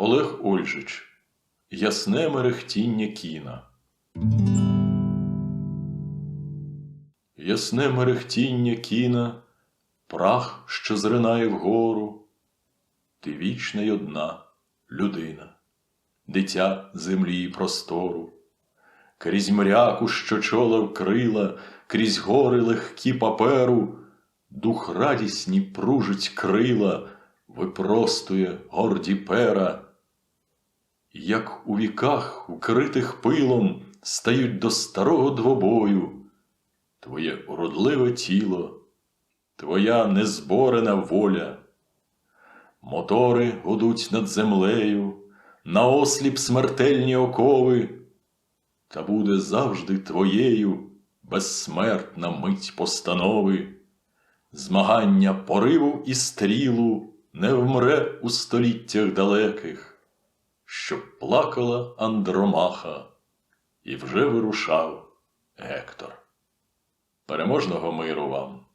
Олег Ольжич Ясне мерехтіння кіна. Ясне мерехтіння кіна, прах, що зринає вгору. Ти вічна й одна людина, дитя землі і простору. Крізь мряку, що чола вкрила, крізь гори легкі паперу, дух радісні пружить крила, випростує горді пера. Як у віках, укритих пилом, стають до старого двобою, твоє уродливе тіло, твоя незборена воля. Мотори гудуть над землею, наосліп смертельні окови, та буде завжди твоєю безсмертна мить постанови. Змагання пориву і стрілу не вмре у століттях далеких, щоб плакала Андромаха, і вже вирушав Гектор. Переможного миру вам!